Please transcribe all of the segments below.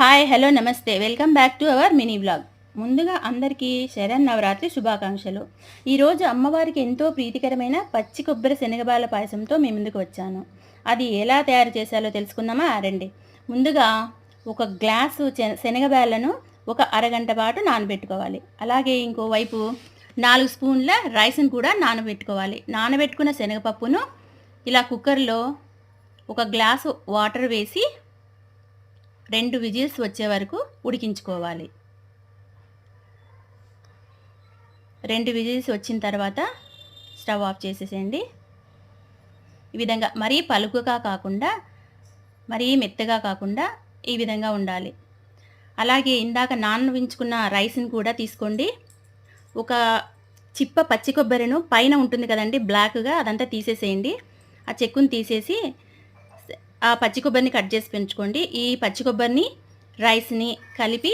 Hi hello నమస్తే. Welcome back to our mini blog. ముందుగా అందరికీ శరణ్ నవరాత్రి శుభాకాంక్షలు. ఈరోజు అమ్మవారికి ఎంతో ప్రీతికరమైన పచ్చి కొబ్బరి శనగబాల పాయసంతో మీ ముందుకు వచ్చాను. అది ఎలా తయారు చేశాలో తెలుసుకుందామా? రండి. ముందుగా ఒక గ్లాసు శనగబాలను ఒక అరగంట పాటు నానబెట్టుకోవాలి. అలాగే ఇంకో వైపు నాలుగు స్పూన్ల రైస్ను కూడా నానబెట్టుకోవాలి. నానబెట్టుకున్న శనగపప్పును ఇలా కుక్కర్లో ఒక గ్లాసు వాటర్ వేసి రెండు విజిల్స్ వచ్చే వరకు ఉడికించుకోవాలి. రెండు విజిల్స్ వచ్చిన తర్వాత స్టవ్ ఆఫ్ చేసేసేయండి. ఈ విధంగా మరీ పలుకుగా కాకుండా మరీ మెత్తగా కాకుండా ఈ విధంగా ఉండాలి. అలాగే ఇందాక నానవించుకున్న రైస్ని కూడా తీసుకోండి. ఒక చిప్ప పచ్చి కొబ్బరిను పైన ఉంటుంది కదండి బ్లాక్గా అదంతా తీసేసేయండి. ఆ చెక్కుని తీసేసి ఆ పచ్చి కొబ్బరిని కట్ చేసి పెంచుకోండి. ఈ పచ్చి కొబ్బరిని రైస్ని కలిపి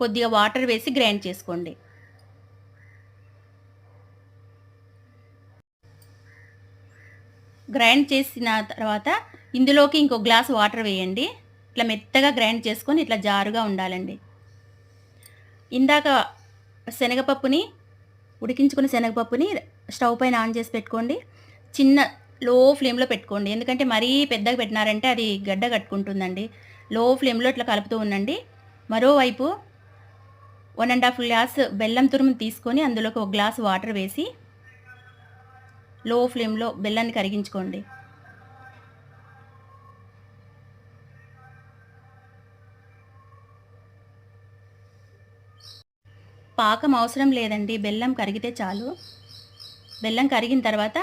కొద్దిగా వాటర్ వేసి గ్రైండ్ చేసుకోండి. గ్రైండ్ చేసిన తర్వాత ఇందులోకి ఇంకో గ్లాస్ వాటర్ వేయండి. ఇట్లా మెత్తగా గ్రైండ్ చేసుకొని ఇట్లా జారుగా ఉండాలండి. ఇందాక శనగపప్పుని ఉడికించుకున్న శనగపప్పుని స్టవ్ పైన ఆన్ చేసి పెట్టుకోండి. చిన్న లో ఫ్లేమ్లో పెట్టుకోండి. ఎందుకంటే మరీ పెద్దగా పెట్టినారంటే అది గడ్డ కట్టుకుంటుందండి. లో ఫ్లేమ్లో ఇట్లా కలుపుతూ ఉండండి. మరోవైపు వన్ అండ్ హాఫ్ గ్లాస్ బెల్లం తురుము తీసుకొని అందులోకి ఒక గ్లాస్ వాటర్ వేసి లో ఫ్లేమ్లో బెల్లాన్ని కరిగించుకోండి. పాకం అవసరం లేదండి. బెల్లం కరిగితే చాలు. బెల్లం కరిగిన తర్వాత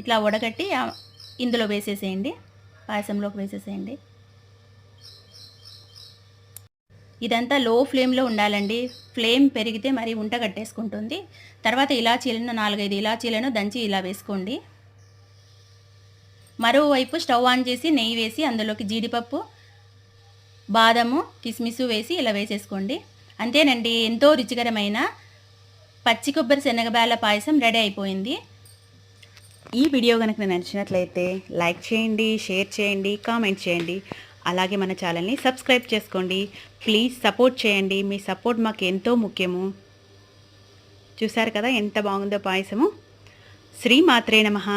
ఇట్లా వడగట్టి ఇందులో వేసేసేయండి. పాయసంలోకి వేసేసేయండి. ఇదంతా లో ఫ్లేమ్లో ఉండాలండి. ఫ్లేమ్ పెరిగితే మరి ఉంట కట్టేసుకుంటుంది. తర్వాత ఇలాచీలను నాలుగైదు ఇలాచీలను దంచి ఇలా వేసుకోండి. మరోవైపు స్టవ్ ఆన్ చేసి నెయ్యి వేసి అందులోకి జీడిపప్పు బాదము కిస్మిసు వేసి ఇలా వేసేసుకోండి. అంతేనండి ఎంతో రుచికరమైన పచ్చి కొబ్బరి శనగబాల పాయసం రెడీ అయిపోయింది. ఈ వీడియో కనుక నచ్చినట్లయితే లైక్ చేయండి షేర్ చేయండి కామెంట్ చేయండి. అలాగే మన ఛానల్ని సబ్స్క్రైబ్ చేసుకోండి. ప్లీజ్ సపోర్ట్ చేయండి. మీ సపోర్ట్ మాకు ఎంతో ముఖ్యము. చూసారు కదా ఎంత బాగుందో పాయసము? శ్రీ మాత్రే నమః.